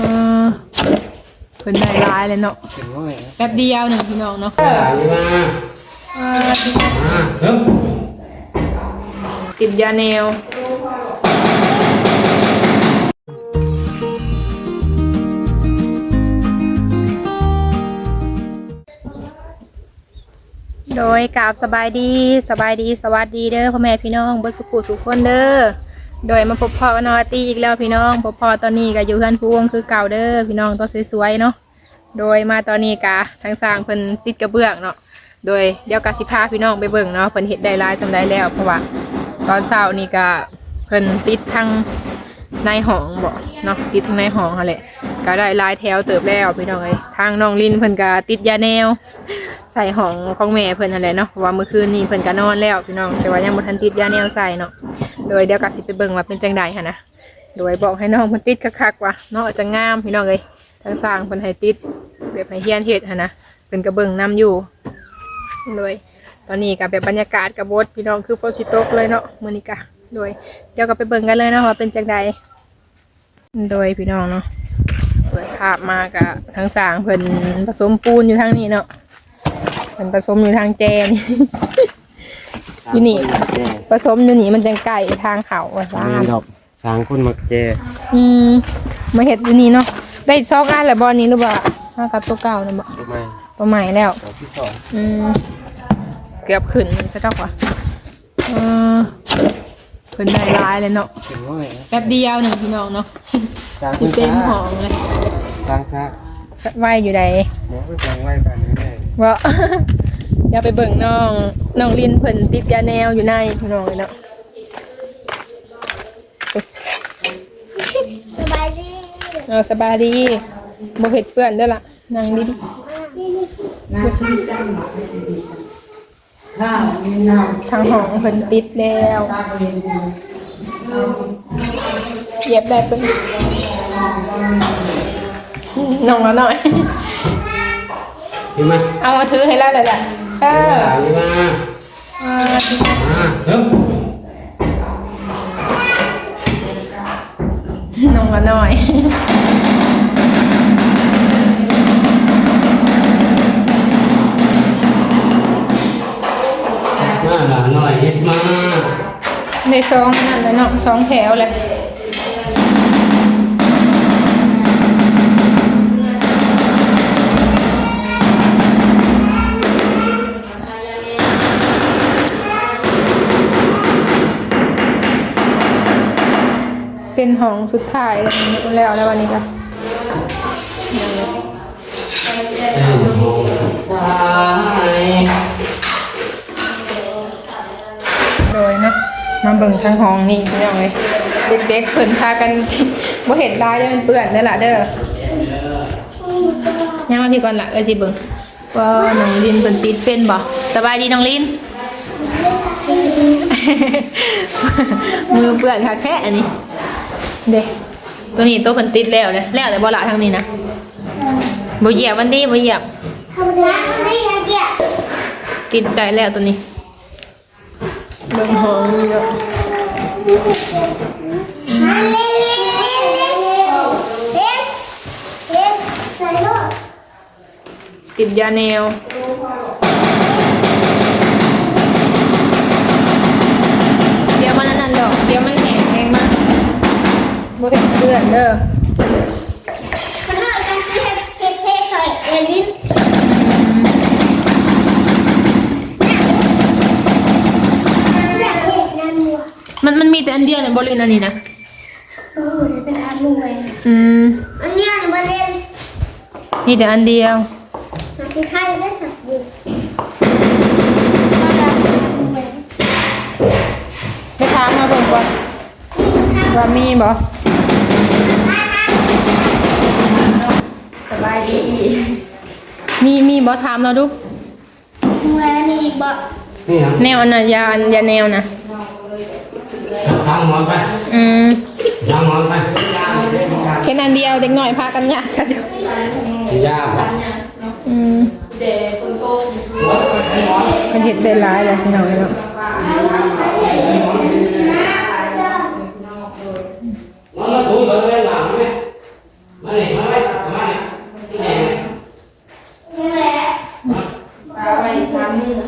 เออเพิ่นได้ร้ายเลยเนาะถึงร้อยนะแป๊บเดียวหนึ่งพี่น้องเนาะมาเออมาเฮ้ยติดยาแนวโดยกราบสบายดีสบายดีสวัสดีเด้อพ่อแม่พี่น้องเบิดสุขุสุขคนเด้อ โดยมาพบพ่อกันนอตีอีกแล้วพี่น้องพบพ่อตอนนี้ก็อยู่เฮือนพวงคือเก่าเด้อพี่น้องตัวสวยๆเนาะโดยมาตอนนี้กะทางสร้างเพิ่นติดกระเบื้องเนาะโดยเดี๋ยวกะสิพาพี่น้องไปเบิ่งเนาะเพิ่นเฮ็ดได้ลายจำได้แล้วเพราะว่าตอนเช้านี่ก็เพิ่นติดทางในห้องบ่เนาะติดทางในห้องหั่นแหละก็ได้ลายแถวเติบแล้วพี่น้องเอ้ยทางน้องลินเพิ่นก็ติดยาแนว ใส่ของของแม่เพิ่นนั่นแหละเนาะเพราะว่าเมื่อคืนนี้เพิ่นก็นอนแล้วพี่น้องแต่ว่ายังบ่ทันติดยาแนวใส่เนาะ โดยเดี๋ยวก็สิไปเบิ่งว่าเป็นจังใดหั่นนะโดยบอกให้น้องเพิ่นติดคักๆว่าเนาะจะงามพี่น้องเอ้ยทางสร้างเพิ่นให้ติดแบบให้เฮียนเฮ็ดหั่นนะเพิ่นก็เบิ่งนํอยู่โดยตอนนี้ก็แบบบรรยากาศกับบดพี่น้องคือฝนสิตกเลยเนาะมื้อนี้ก็โดยเดี๋ยวก็ไปเบิ่งกันเลยเนาะว่าเป็นจังใดโดยพี่น้องเนาะเปิดภาพมาก็ทางสร้างเพิ่นผสมปูนอยู่ทางนี้เนาะมันผสมอยู่ทางแจนี่ อยู่นี่แจผสมอยู่นี่มันจังไก่ทางเขาว่าซ่ามีดอกสางคนมักแจอืมมาเห็ดอยู่นี่เนาะได้ซอกอันแล้วบอลนี้หรือเปล่ามากับตัวเก่านะบ่ทำไมตัวใหม่แล้วดอกที่สองอืมเกือบขึ้นซะดอกว่ะเออขึ้นได้ร้ายเลยเนาะถึงร้อยนะแป๊บเดียวหนึ่งพี่น้องเนาะสางสิเต็มห้องเลยสางซะไหวอยู่ใดหมอไปฟังไว้กันนี้ได้ว่า อย่าไปเบิ่งน้องน้องลินเพิ่นติดยาแนวอยู่ในพี่น้องเลยเนาะสบายดีเอาสบายดีบ่เห็ดเปื้อนเด้อล่ะนั่งดีดีทางห้องเพิ่นติดแล้วเหยียบได้เพิ่นน้องละหน่อยเห็นไหมเอามาถือให้แล้วเลยล่ะ เออมาเออมาเฮ้ยน้องละหน่อยมาหลานหน่อยเฮ็ดมาในซองนั่นแหละเนาะสองแถวเลย ห้องสุดท้ายแล้วแล้ววันนี้ก็เอ้ยตายโดยนะมาเบิ่งทางห้องนี่พี่น้องเลยเด็กๆเพิ่นพากันบ่เห็นลายเด้อมันเปื้อนเด้อล่ะเด้อย่างมาพี่ก่อนล่ะเอ้ยสิเบิ่งว่าน้องลินเพิ่นติดเป็นบ่สบายดีน้องลินมือเปื้อนค่ะแค่อันนี้ เด็กตัวนี้ตัวเพิ่นติดแล้วเลยแล้วแต่บ่ละทางนี้นะบ่เหยียบมันดีบ่เหยียบทำร้านนี่ไงเกี่ยติดใจแล้วตัวนี้เบิ่งห้องนี่เนาะมาเล่นเล่นเล่นเล่นใส่ลูกติดยาแนว บ่เห็นเพื่อนเด้อมันน่าจะเล่นเพ่เพ่ใส่เล่นลิ้นอยากเห็นนั่นวัวมันมันมีแต่อันเดียวในบริเวณอันนี้นะโอ้ยเป็นอันมวยอืม อันนี้อันมาเล่นมีแต่อันเดียวมาที่ไทยได้สักบุกไปถามมาเบิ่งก่อนว่ามีบ่ บายดีมีมีบ่ถามเราดูมวยนี่อีกบ่นี่ฮะแนวอันน่ะยาอันยาแนวนะทางหมอนไปอืมทางหมอนไปแค่นั้นเดียวเด็กหน่อยพากันยากกันเดียวสิยาบ่อืมมันเห็นได้ร้ายเลยพี่น้องเนาะมันมาถูเลยหลังไหมมานี่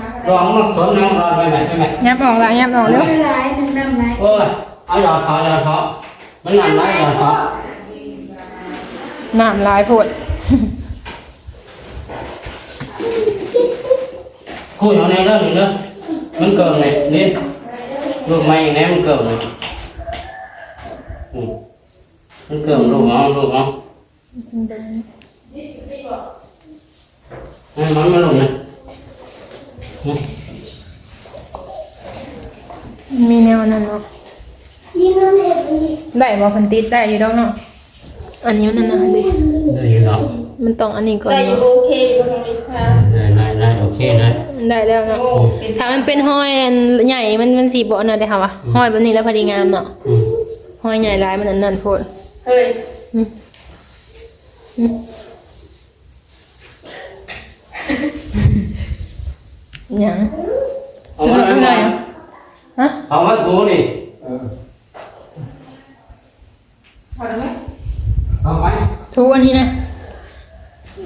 มา องมันสนน้ำร้อนไปไหมไปไหมยับออกละยับออกเร็วร้ายหนึ่งน้ำร้ายโอ้ยเอาหย มันนานไรหยอดเขาน้ำลายโพดคุยเอาในเรื่องนี้เนอะมันเกินเลยนี่ลูกไม่อย่างนี้มันเกินเลยอืมมันเกินลูกเอาลูกเอาให้มันมาลงเลยอืมมีแนวนั้นเนาะยิ้มน้ำเห็บนี่ได้บ่เพันติดได้อยู่ดอกเนาะอันนี้มันนั่นนะดิได้อยู่เนาะมันต้องอันนี้ก่อนได้อยู่เนาะโอเคอยู่ตรงนี้ค่ะได้ได้ได้โอเคนะได้แล้วเนาะโอ้เป็นถ้ามันเป็นห้อยอันใหญ่มันมันสีบ่เนาะได้ค่ะวะห้อยแบบนี้แล้วพอดีงามเนาะอืมห้อยใหญ่หลายมันอันนั้นโพดเฮ้ยอืมอืม หยังเอามาเป็นไงอะฮะเอามาถูนี่พอแล้วไหมเอาไปทูอันนี้นะ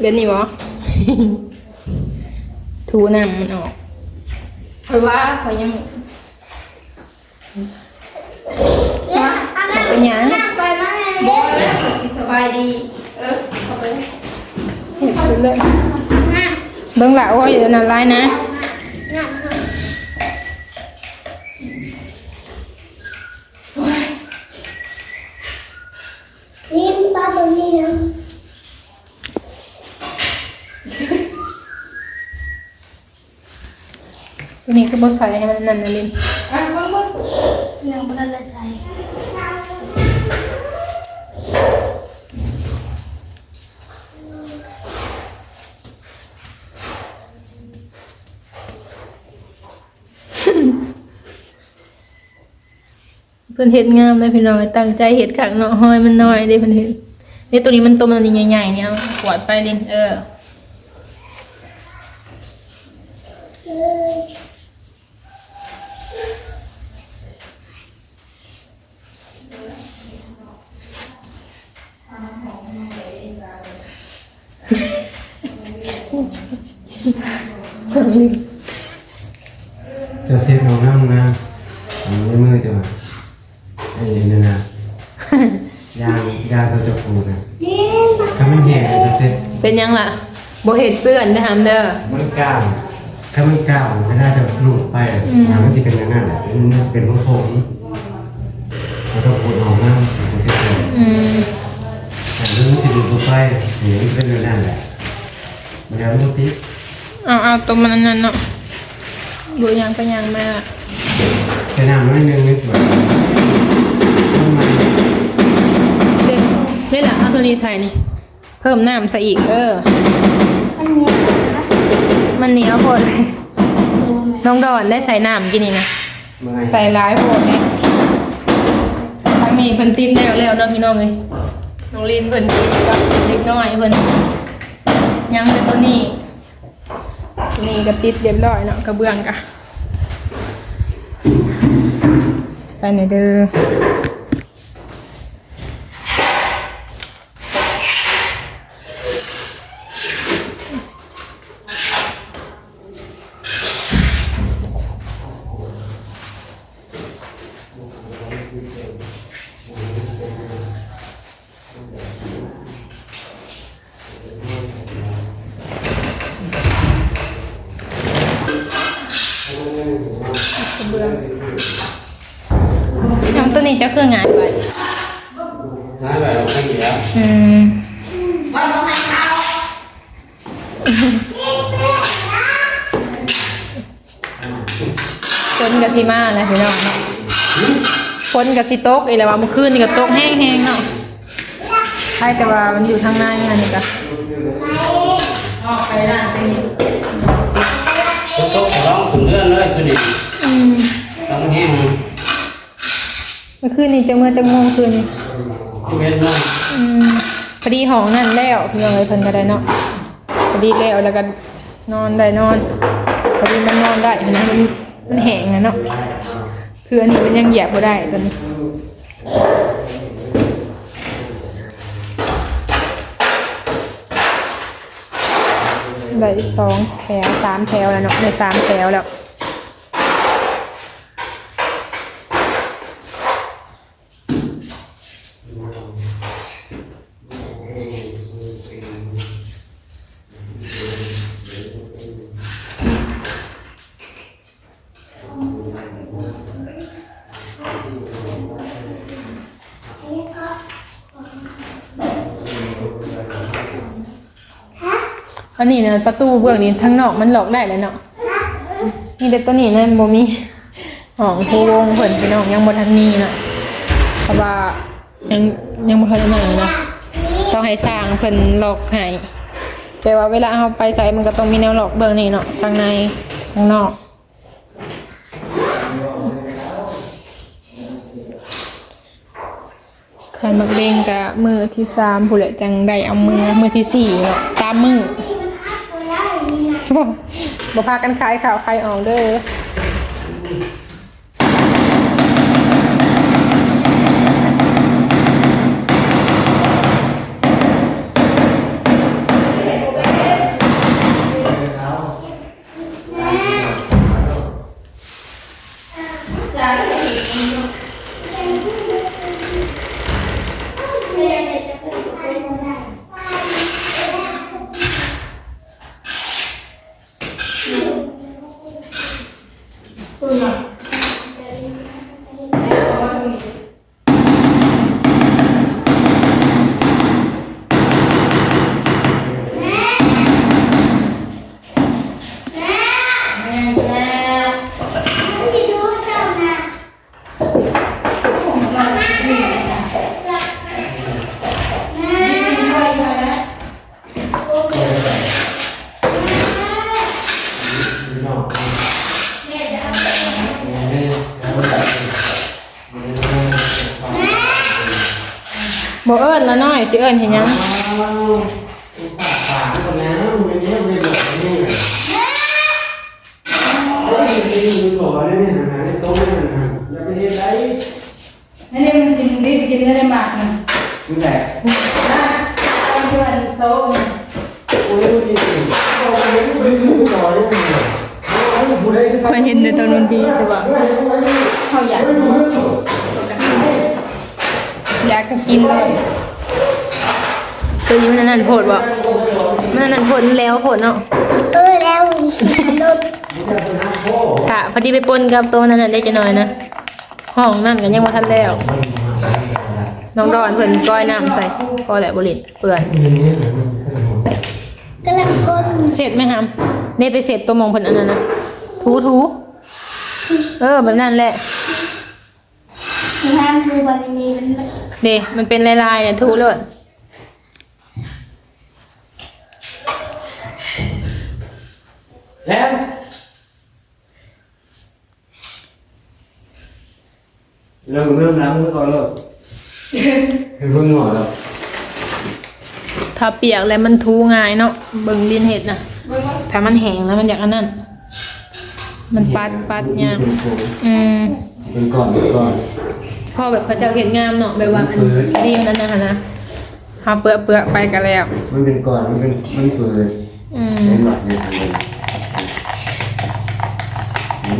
เดี๋ยวนี้บ่ทูน้ำมันออกเพราะว่าเขายังเนี่ยเอาน้ำเป็นหยังน้ำไปมาเลยบอสแล้วสิสบายดี เออเข้าไปเลยเห็นขึ้นเลยน้เบิ่งหละว่าอยู่นั่นไรนะำน้ำนี่ปลาตัวนี้นะ ตัว นี้คือบ่ใส่ให้มันนั่นนะลินอะบ้างบ้างยังไม่ได้ใส่เพิ่นเฮ็ดงามเลยพี่น้องตั้งใจเฮ็ดคักเนาะห้อยมันน้อยเด้เพิ่นเฮ็ดนี่ตัวนี้มันตัวมันใหญ่ๆเนี่ยขวดไปลินเออ ลินจะเซ็ตเอาน้ำนะอันนี้มือจะมาไอ้นี่นะยางยางตัวจะปูนะนี่ถ้ามันแห้งจะเซ็ตเป็นยังล่ะบ่เฮ็ดเปื้อนนะฮัมเด้อมันก้าวถ้ามันก้าวมันก็น่าจะหลุดไปน้ำมันจะเป็นอย่างนั้นแหละมันเป็นผงผงแล้วก็ปูดออกน้ำมันจะเป็นอืมแต่เรื่องมันจะหลุดลงไปหรือมันเป็นอย่างนั้นแหละมันยังไม่ติด เอาเอาตัวมันนั่นเนาะบ่ยังไปยังมาใช้น้ำน้อยนึงนิดหน่อยต้นไม้เด้นี่แหละเอาตัวนี้ใส่นี่ เพิ่มน้ำใส่อีกเอออันนี้นะมันเหนียวโพดเลยน้องดอนได้ใส่น้ำกินนี่นะเมื่อไงใส่ร้ายโพดเนี่ยทางนี้เพิ่นติดแล้วแล้วเนาะพี่น้องเลยน้องลีนเพิ่นติดกับเด็กน้อยเพิ่นยังแต่ตัวนี้ตัวนี้ นี่ก็ติดเรียบร้อยเนาะกระเบื้องกะไปไหนเด้อ ตัวนี้จะคืองานไปน้าแบบไม่ดีแล้วอืมบ้านบ้านเขาฝนกับซีมาแหล้วพี่น้องเนาะฝนกับซีตกอีแล้วว่าเมื่อคืนนี่ก็ตกแห้งๆเนาะใช่แต่ว่ามันอยู่ทางในอันนี้ก็ออกไปร้านไปนี่โต๊ะร้องถึงเรื่องเลยตัวนี้อืมต้องแห้ง เมื่อคืนนี่จะเมื่อจะโมงคืนนี่ที่เป็นน้อยอืมพอดีห้องนั่นแล้วพี่องเลยเพิ่นก็ได้เนาะพอดีแล้วแล้วก็นอนได้นอนพอดีมันนอนได้นะมันมันแห้งนะเนาะคืออันนี้มันยังเหยียบบ่ได้ตอนนี้ได้สองแถวสามแถวแล้วเนาะได้สามแถวแล้ว อันนี้นะประตูเบื้องนี้ทั้งนอกมันหลอกได้เลยเนาะนี่แต่ตัวนี้นะบ่มีห้องผู้วงเพิ่นพี่น้องยังบ่ทันมีน่ะเพราะว่ายังยังบ่ทันได้นั่นนะต้องให้สร้างเพิ่นหลอกให้แต่ว่าเวลาเฮาไปใส่มันก็ต้องมีแนวหลอกเบื้องนี้เนาะข้างในข้างนอกขันมักเลงกะมือที่สามผู้นแหละจังได้เอามือมือที่สี่เนาะสามมือ บ่พากันขายข่าวใครออกเด้อ ละน้อยสิเอิ้นเฮ็ดหยังปากคนน้ำมันเนี่ยไม่บอกนี่เลยเฮ้ยมันบอกว่าเนี่ยนะเนี่ยโต๊ะเนี่ยนะอย่าไปเฮ็ดไรนั่นเองมันกินรีบกินได้หมากนะมึงแหละตอนที่วันโต๊ะโอ้ยนี่โอ้ยไม่ได้ดูต่อเลยเนี่ยโอ้ยผู้ใดเคยเห็นในตอนมันดีแต่ว่าเขาอยากอยากกินเลย ตัวนี้มันนั่นโพดบ่มันนั่นโพดมันแล้วโพดเนาะเออแล้วรถค่ะพอดีไปปนกับตัวนั้นน่ะได้จะหน่อยนะ ห้องนั่นก็ยังบ่าทันแล้ว น้องดอนเพิ่นก้อยน้ำใส่พอแหละบ่เลิดเปื่อนกำลังก้นเสร็จไหมครับได้ไปเสร็จตัวมองเพิ่นอันนั้นนะถูถูเออแบบนั้นแหละน้ำคือวันนี้มันเดมันเป็นลายๆเนี่ยถูเลย แล้วเริ่มเริ่มล้างมือก่อนเลยเพิ่งหงอแล้วถ้าเปียกแล้วมันทูง่ายเนาะเบิ่งดินเห็ดนะถ้ามันแห้งแล้วมันอยากอันนั้น มันปัดปัดยากอืมเป็นก่อนเป็นก่อนพอแบบพระเจ้าเห็นงามเนาะแบบว่าอันดีมันนั้นนะคะนะหาเปลือกเปลือกไปกันแล้ว มันเป็นก่อนมันเป็นมันเปิดอืมเป็นหลักในทางเดิน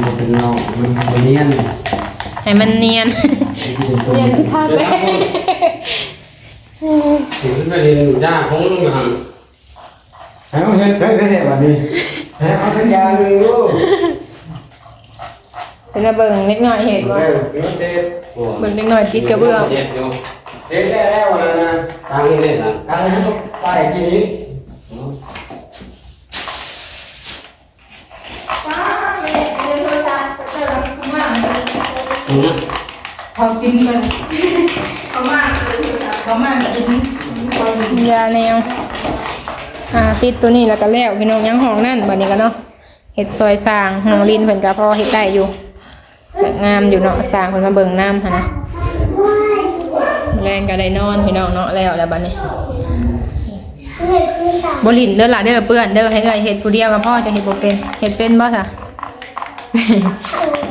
มันเป็นนอกมันเป็นเนียนให้มันเนียนเนียนที่คาดเลยถึงไปเรียนอยู่ด้านของลุงหันเอาเห็นเฮ้ยเฮ้ยแบบนี้เอาสัญญาหนึ่งลูกเป็นมาเบิ่งเล็กน้อยเห็ดว่าเดี๋ยวเสร็จเบิ่งเล็กน้อยติดกระเบื้องเจ็ดอยู่เสร็จได้แล้ววันนั้นนะตั้งนี่นะการนั้นก็ไปกินนี้ อืมเขากินกันเขามากเขามากกินยาแนวอ่าติดตัวนี้แล้วก็แล้วพี่น้องยังห้องนั่นบัดนี้ก็เนาะเห็ดซอยสร้างน้องลินเพิ่นก็พอเฮ็ดได้อยู่แบบงามอยู่เนาะสร้างเพิ่นมาเบิ่งน้ำหั่นนะแรงก็ได้นอนพี่น้องเนาะแล้วแล้วบัดนี้เพื่อนคือสาวบ่ลินเด้อล่ะเด้อเปื้อนเด้อให้เอ้ยเฮ็ดผู้เดียวก็พอจะเฮ็ดบ่เป็นเฮ็ดเป็นบ่ซะ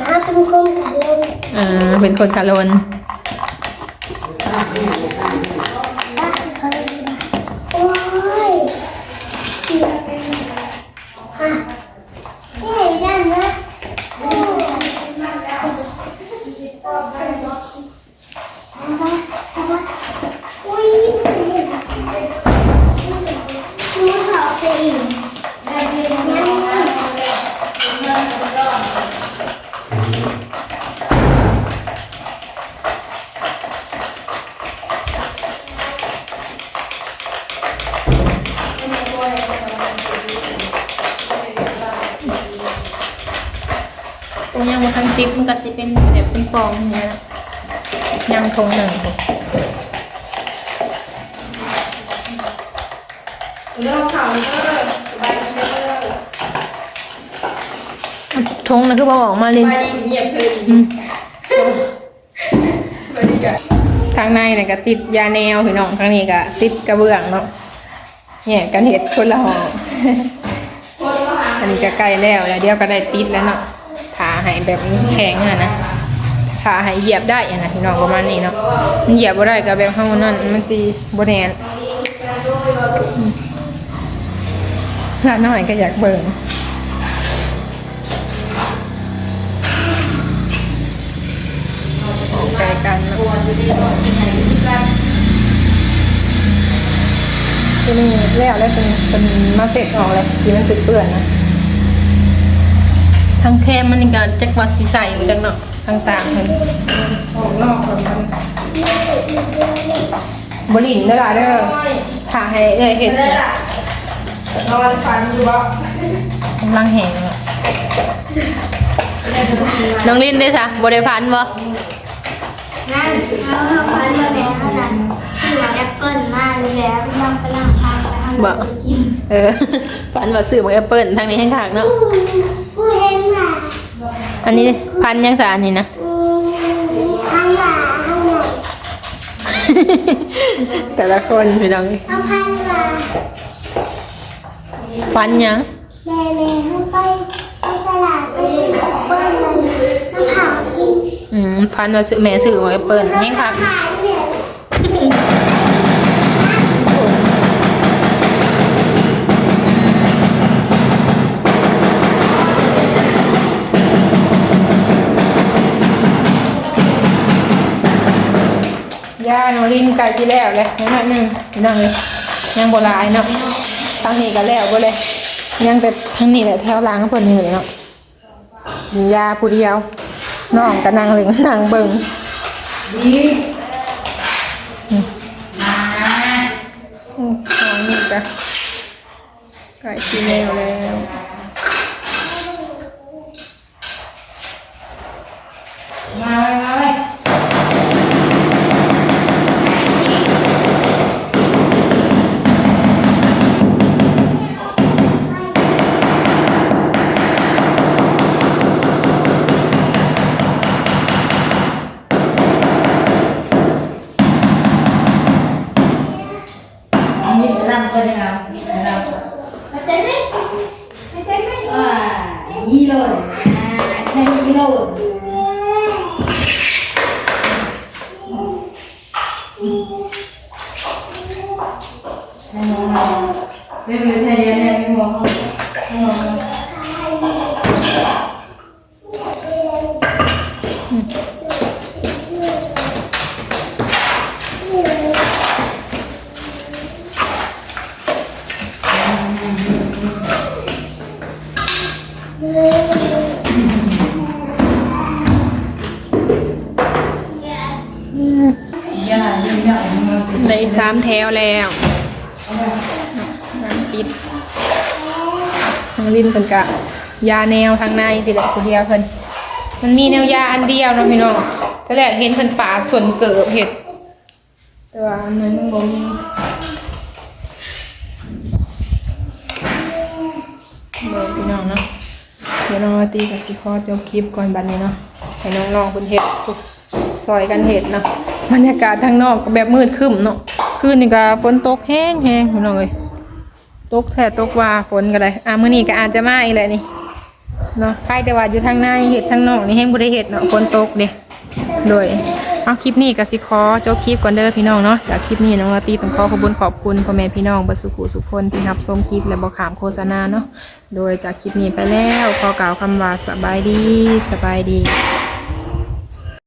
ถ้าเป็นคนกันเล่น อ่าเป็นคนคารน โอ้ยฮะนี่ได้ไหมอุ้ยมือขอไปอีกยัง เงยังมาทันติปมันก็สิเป็นแบบเป็นฟองอย่างเงี้ยนะยังทงหนึ่งเรื่องข่าวเด้อสบายดีเด้อทงนะคือพอออกมาสเลยบายดีเงียบเธอดีอืมสบายดีกันทางในเนี่ยก็ติดยาแนวพี่น้องทางนี้ก็ติดกระเบื้องเนาะเนี่ยกันเห็ดคนละห่อคนมาหาอันนี้ก็ใกล้แล้วแล้วเดี๋ยวก็ได้ติดแล้วเนาะถาให้แบบแข็งอะนะ ถ้าให้เหยียบได้อะนะพี่น้องประมาณนี้เนาะมันเหยียบบ่ได้ก็แบบเฮานั่นมันสิบ่แน่นหลานน้อยก็อยากเบิ่งใกลกันนาะนี้แล้วแล้วเป็นเป็นมาเสร็จออกแล้วที่มันเปื้อนๆนะทางแคมมันก็จักวัดสิใส่อยู่จังเนาะทางสามเพิ่นของนอกของมันบ่ลินเด้อล่ะเด้อถ้าให้เอ้ยเฮ็ดได้ล่ะนอนฝันอยู่บ่กำลังแหงอะน้องลินได้ซะบ่ได้พันบ่นั่นแล้วเราพันมาเป็นเท่านั้นชื่อว่าแอปเปิ้ลมากเลยแล้วนำไปลังพาไปทำอะไรกินเออพันว่าซื้อมาแอปเปิ้ลทางนี้ให้ขากเนาะผู้เห็นหมาอันนี้ พันยังซะอันนี้นะอืมข้างหลังข้างหลังแต่ละคนพี่น้องเอาพันหลังพันยังแม่แม่ให้ไปไปตลาดไปซื้อแอปเปิ้ลเลยน้ำเผากินอืมพันว่าซื้อแม่ซื้อมาแอปเปิ้ลให้ขา ย่าน้องลินไก่ที่แล้วเลยนิดหนึงพี่น้องเลยยังบ่หลายเนาะทางนี้ก็แล้วบ่เลยยังแต่ทางนี้แหละแถวหล้างเพิ่นนี่เลยเนาะยาผู้เดียวน้องก็นั่งเล่นนั่งเบิ่งอืมเอานี่จ้ะไก่ที่แล้วแล้ว วแล้วน้ำปิดทางริมเพิ่นกะยาแนวทางในพี่แหละผู้เดียวเพิ่นมันมีแนวยาอันเดียวนะพี่น้องแต่แรกเห็นเพิ่นป่าส่วนเกิบเห็ดแต่ว่าอันนั้นมันบ่มีเบิ่งพี่น้องเนาะเดี๋ยวน้องตีกับสิคอจบคลิปก่อนบัดนี้เนาะให้น้องๆเพิ่นเฮ็ดซอยกันเฮ็ดเนาะบรรยากาศทางนอกก็แบบมืดครึ้มเนาะ คืนนี้ก็ฝนตกแห้งๆพี่น้องเอ้ยตกแท้ตกว่าฝนก็ได้อะมื้อนี้ก็อาจจะมาอีกแหละนี่เนาะใครแต่ว่าอยู่ทางในเฮ็ดทางนอกนี่แห้งบ่ได้เฮ็ดเนาะฝนตกเด้โดยเอาคลิปนี้ก็สิขอจบคลิปก่อนเด้อพี่น้องเนาะจากคลิปนี้น้องลาตีต้องขอขอบคุณขอบคุณพ่อแม่พี่น้องบัดสุขุสุขคนที่รับชมคลิปและบ่ขามโฆษณาเนาะโดยจากคลิปนี้ไปแล้วขอกล่าวคำว่าสบายดีสบายดี